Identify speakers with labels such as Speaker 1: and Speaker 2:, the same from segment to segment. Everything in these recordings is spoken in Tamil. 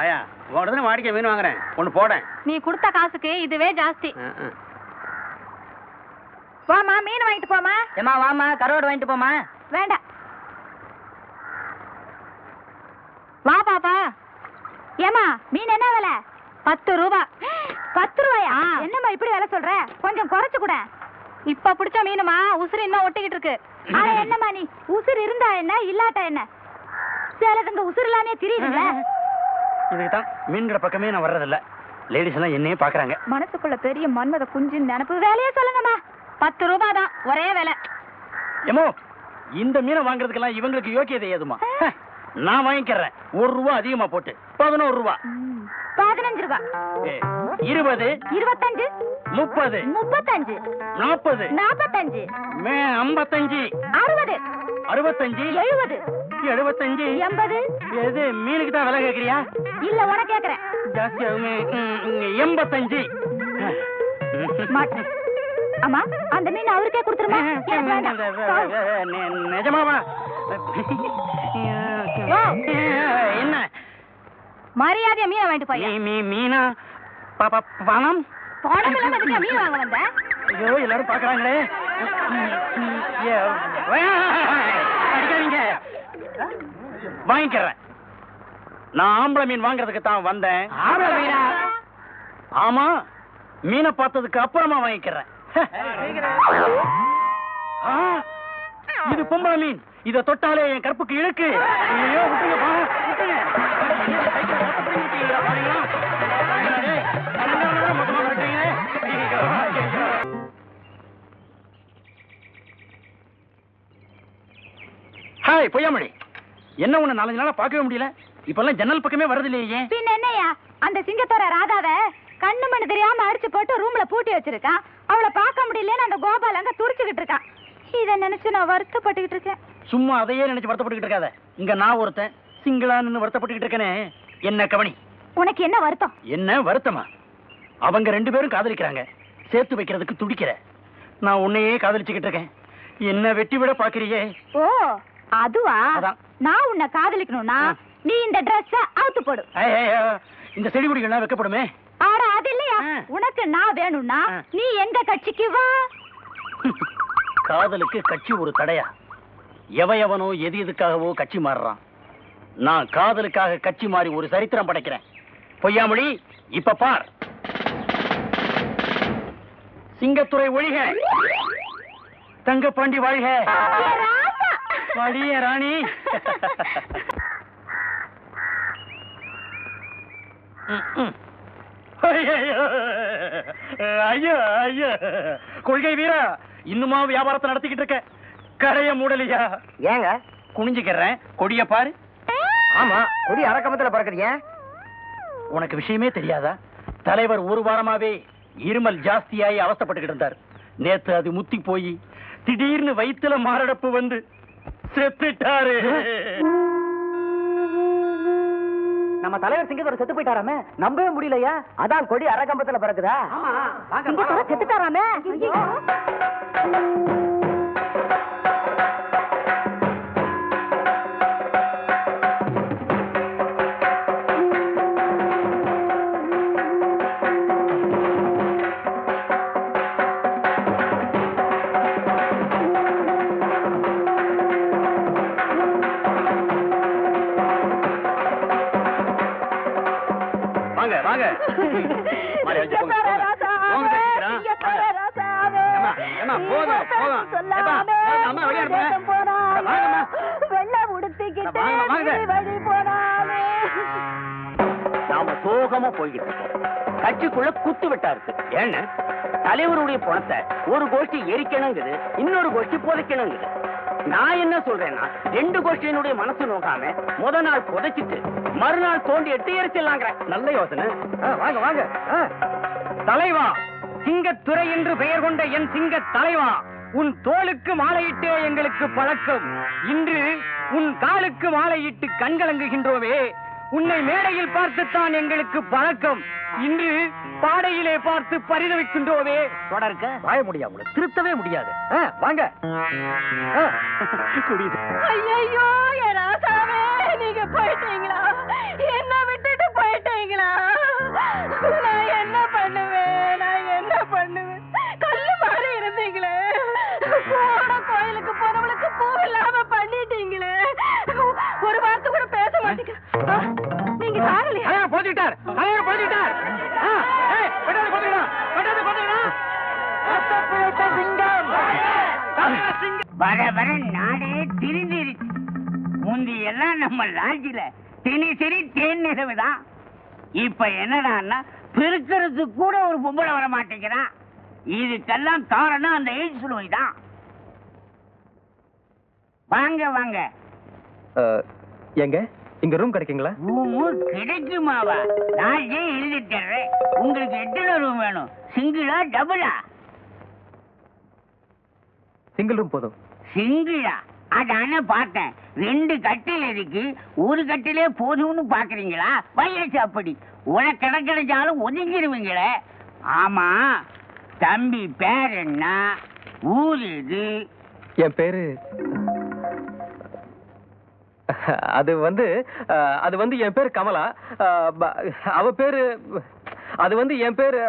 Speaker 1: ஆயா உடனே வாடிக்கை மீன் வாங்குறேன். ஒன்று போடேன்.
Speaker 2: நீ கொடுத்த காசுக்கு இதுவே ஜாஸ்தி. போமா மீன் வாங்கிட்டு போமா
Speaker 3: ஏமா வாமா கருவாடு வாங்கிட்டு போமா
Speaker 2: வேண்டாம் வா பாப்பா. ஏமா மீன் என்ன விலை? பத்து ரூபா. பத்து ரூபாயா? என்னம்மா இப்படி விலை சொல்ற? கொஞ்சம் குறைச்சு கூட. இப்ப பிடிச்ச மீனுமா? உசுறு இன்னும் ஒட்டிக்கிட்டு இருக்கு. அட என்னம்மா நீ? உசுறு இருந்தா என்ன இல்லாட்டா என்ன? சிலதுங்க உசுறு இல்லாமே தெரியுதுல்ல?
Speaker 1: இதுக்கு தான் மீன் கடை பக்கமே நான் வர்றதில்ல. லேடிஸ் எல்லாம் என்னையே பார்க்கறாங்க.
Speaker 2: மனசுக்குள்ள பெரிய மன்மத குஞ்சு நினப்பு வேலையே சொல்லுங்கம்மா. பத்து ரூபா தான் ஒரே விலை.
Speaker 1: ஏமோ இந்த மீனை வாங்குறதுக்கெல்லாம் இவங்களுக்கு யோக்கியதை ஏதுமா? நான் வாங்கிக்கிறேன். ஒரு ரூபா அதிகமா போட்டு பதினோரு ரூபா.
Speaker 2: பதினஞ்சு ரூபா.
Speaker 1: இருபது.
Speaker 2: இருபத்தஞ்சு.
Speaker 1: முப்பது.
Speaker 2: முப்பத்தஞ்சு.
Speaker 1: நாற்பது
Speaker 2: நாற்பத்தஞ்சு
Speaker 1: மே ஐம்பத்தஞ்சு.
Speaker 2: அறுபது.
Speaker 1: அறுபத்தஞ்சு.
Speaker 2: எழுபது
Speaker 1: எழுபத்தஞ்சு.
Speaker 2: எண்பது.
Speaker 1: எது மீனுக்கு தான் விலை கேட்குறியா?
Speaker 2: இல்ல உனக்கு கேக்குறேன்
Speaker 1: ஜாஸ்தி எண்பத்தஞ்சு.
Speaker 2: அம்மா அந்த மீன் அவருக்கே கொடுத்துருமா?
Speaker 1: நிஜமாவா என்ன?
Speaker 2: மரியாதையா மீனை வாங்கிட்டு போய்.
Speaker 1: மீனா? பணம்?
Speaker 2: பணம் இல்லாம எதுக்கு மீன் வாங்க வந்த?
Speaker 1: ஐயோ எல்லாரும் பாக்குறாங்களே அடிக்காதீங்க. வாங்கிக்கிறேன். நான் ஆம்பளை மீன் வாங்குறதுக்கு தான் வந்தேன். ஆமா மீனை பார்த்ததுக்கு அப்புறமா வாங்கிக்கிறேன். ஆ, இது பொம்பளை மீன். இத தொட்டாலே என் கற்புக்கு இழுக்கு. ஐயோ விட்டுங்கப்பா விட்டுங்க ஹாய் பொய்யாமொழி. என்ன உன்னை நாலஞ்சு நாளா பார்க்கவே முடியல? இப்பெல்லாம் ஜன்னல் பக்கமே வரது இல்லையே
Speaker 2: பின்ன என்னையா அந்த சிங்கத்தோட ராதாவ கண்ணு மண்ணு தெரியாம அடிச்சு போட்டு ரூம்ல பூட்டி வச்சிருக்கான் அவளை பார்க்க முடியலன்னு அந்த கோபால் அங்க துடிச்சுக்கிட்டு இருக்கான் இத நினைச்சு நான் வருத்தப்பட்டுக்கிட்டு இருக்கேன்.
Speaker 1: சும்மா அதையே நினைச்சு வருத்தப்பட்டுக்கிட்டு இருக்காத. இங்க நான் ஒருத்தன். சிங்கிளா நின்னு வருத்தப்பட்டுக்கிட்டு இருக்கேனே. என்ன கவனி?
Speaker 2: உனக்கு என்ன வருத்தம்?
Speaker 1: என்ன வருத்தமா? அவங்க ரெண்டு பேரும் காதலிக்கிறாங்க. சேர்த்து வைக்கிறதுக்கு துடிக்கிற. நான் உன்னையே காதலிச்சுக்கிட்டு இருக்கேன். என்ன வெட்டி விட பாக்குறியே
Speaker 2: ஓ அதுவா. நான் உன்னை காதலிக்கணும்னா. நீ இந்த Dress-அ அவுத்து போடு.
Speaker 1: இந்த செடி கொடிகள்லாம் வைக்கப்படுமே.
Speaker 2: ஆட அது இல்லையா. உனக்கு நான் வேணும்னா. நீ எங்க கட்சிக்கு வா.
Speaker 1: காதலுக்கு கட்சி ஒரு தடையா? எவ எவனோ எது எதுக்காகவோ கட்சி மாறுறான். நான் காதலுக்காக கட்சி மாறி ஒரு சரித்திரம் படைக்கிறேன். பொய்யாமொழி இப்ப பார். சிங்கத்துறை ஒழிக. தங்கப்பாண்டி வாழ்க. வழிய ராணி. ஐயோ ஐயோ. கொள்கை வீரா இன்னுமா வியாபாரத்தை நடத்திக்கிட்டு இருக்க? கடைய மூடலையா?
Speaker 3: ஏங்க?
Speaker 1: குனிஞ்சுக்கிறேன். கொடிய பாரு.
Speaker 3: ஆமா கொடி அரக்கமத்துல பறக்குறீங்க
Speaker 1: உனக்கு விஷயமே தெரியாதா? தலைவர் ஒரு வாரமாவே இருமல் ஜாஸ்தியாகி அவஸ்தைப்பட்டுக்கிட்டு இருந்தார். நேத்து அது முத்தி போய் திடீர்னு வயித்துல மாரடைப்பு வந்து செத்துட்டாரு.
Speaker 3: நம்ம தலைவர் சிங்கத்தோட செத்து போயிட்டாராமே? நம்பவே முடியலையா? அதான் கொடி அரக்கம்பத்துல பறக்குதா?
Speaker 2: சிங்கத்தோட செத்துட்டாராமே? வழி போனாலே.
Speaker 1: நாம சோகமா போய்கிட்டு இருக்கோம். கட்சிக்குள்ள குத்து வெட்டா இருக்கு ஏன்னு? தலைவருடைய பணத்தை ஒரு கோஷ்டி எரிக்கணுங்குது இன்னொரு கோஷ்டி புதைக்கணுங்குது. நான் என்ன சொல்றேன்னா ரெண்டு கோஷ்டியினுடைய மனசு நோக்காம முத நாள் புதைச்சிட்டு மறுநாள் தோண்டி எடுத்து எரிச்சிடலாங்கிறேன். நல்ல யோசனை. வாங்க வாங்க. தலைவா சிங்கத்துறை என்று பெயர் கொண்ட என் சிங்க தலைவா உன் தோளுக்கு மாலையிட்டே எங்களுக்கு பழக்கம். இன்று உன் காலுக்கு மாலையிட்டு கண்கலங்குகின்றோமே உன்னை மேடையில் பார்த்துத்தான் எங்களுக்கு பழக்கம் இன்று பாடையிலே பார்த்து பரிதவிக்கின்றோவே தொடர்க்க. வாய முடியாது உங்களை திருத்தவே முடியாது. வாங்க.
Speaker 2: ஐயோ நீங்க போயிட்டீங்களா? என்ன விட்டுட்டு போயிட்டீங்களா? நான் என்ன பண்ணுவேன்? நான் என்ன பண்ணுவேன்? கல்லு மாதிரி இருந்தீங்களே. நீங்க சாகலையா
Speaker 1: தலைவர் போச்சுட்டார் தலைவர் போச்சுட்டார்
Speaker 4: வர வர நாடே திரிந்திருச்சு முந்தி எல்லாம் நம்ம லாட்ஜில தினசரி தேன் நிலவுதான் இப்ப என்னடான்னா பெருக்கிறதுக்கு கூட ஒரு பொம்பளை வர மாட்டேங்கிறான். இதுக்கெல்லாம் காரணம் அந்த எய்ட்ஸ் நோய் தான். வாங்க வாங்க.
Speaker 3: எங்க? இங்க ரூம் கிடைக்குங்களா?
Speaker 4: ரூமு கிடைக்குமாவா? நான் எழுதி தர்றேன்? உங்களுக்கு எத்தனை ரூம் வேணும்? சிங்கிளா டபுளா
Speaker 3: சிங்கிள் ரூம் போதும்.
Speaker 4: சிங்கிளா அதானே பார்த்தேன். ரெண்டு கட்டில் இருக்கு. ஒரு கட்டிலே போதும்னு பாக்குறீங்களா வயசு அப்படி. உனக்கு கிடைச்சாலும் ஒதுங்கிடுவீங்களே ஆமா. தம்பி பேர் என்ன? ஊர் இது
Speaker 3: என் பேரு அது வந்து அது வந்து என் பேர் கமலா. அவ பேரு அது வந்து என் பேரு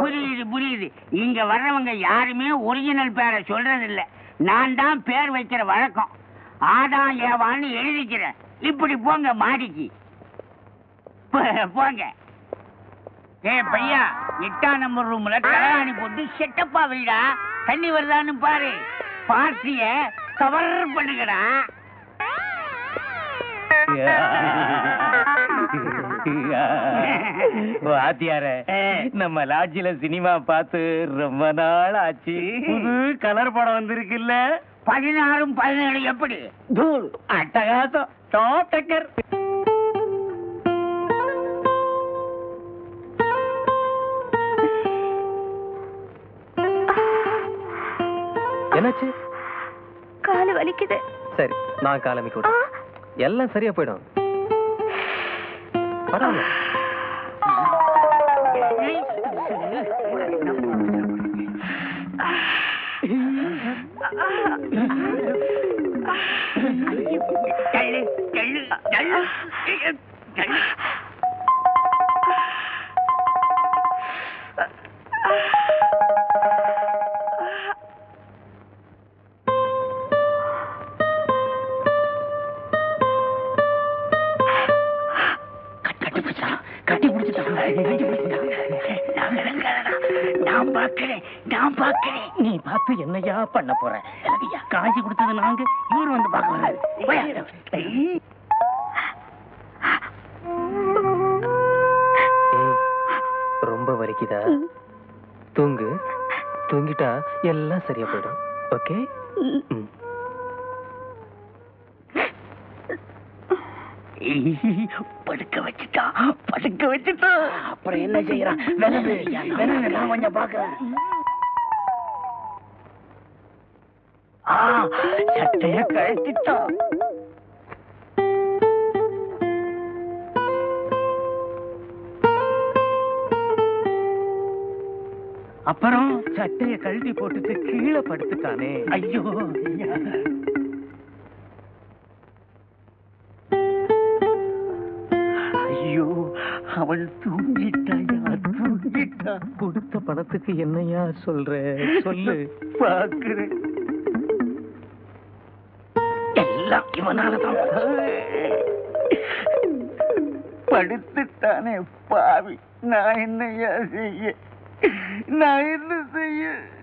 Speaker 4: புரியுது புரியுது. இங்க வர்றவங்க யாருமே ஒரிஜினல் பேரை சொல்றது இல்ல நான் தான் பேர் வைக்கிற வழக்கம். ஆதான் ஏவான்னு எழுதிக்கிறேன். இப்படி போங்க மாடிக்கு. போங்க. ஏ பையா எட்டாம் நம்பர் ரூம்ல தலையாணி போட்டு செட்டப்பா வீடா தண்ணி வருதான்னு பாரு. பார்ட்டிய கவர் பண்ணுகிறான்
Speaker 1: வாத்தியார நம்ம லாட்ஜில சினிமா பார்த்து ரொம்ப நாள் ஆச்சு புது கலர் படம் வந்திருக்குல்ல.
Speaker 4: பதினாறும் பதினேழு எப்படி?
Speaker 1: தூள் அட்டகாசம் டாப் டக்கர்
Speaker 3: என்னாச்சு?
Speaker 2: காலு வலிக்குது.
Speaker 3: சரி நான் காலமி கூட எல்லாம் சரியா போயிடும். பரவாயில்ல.
Speaker 4: நான் விளங்காதடா. பார்க்கிறேன் நான் பார்க்கிறேன்
Speaker 1: நீ பார்த்து என்னையா பண்ண போற காசு கொடுத்தது நாங்க இவர் வந்து பார்க்க
Speaker 3: ரொம்ப வலிக்குதா தூங்கு தூங்கிட்டா எல்லாம் சரியா போயிடும் ஓகே ம்.
Speaker 4: படுக்க வச்சுட்டா படுக்க வச்சுட்டா. அப்புறம் என்ன செய்யறான் விலகு விலகு நான் கொஞ்சம் பாக்குறேன் சட்டைய கழட்டிட்டான்
Speaker 1: அப்புறம் சட்டைய கழட்டி போட்டுட்டு கீழே படுத்துட்டானே.
Speaker 4: ஐயோ ஐயோ. அவள் தூங்கிட்டாயா? தூங்கிட்டா?
Speaker 3: கொடுத்த பணத்துக்கு என்னையா சொல்ற? சொல்லு.
Speaker 4: பாக்குறேன் எல்லாம் இவனாலதான். படுத்துட்டானே பாவி. நான் என்னையா செய்ய? நான் என்ன செய்ய?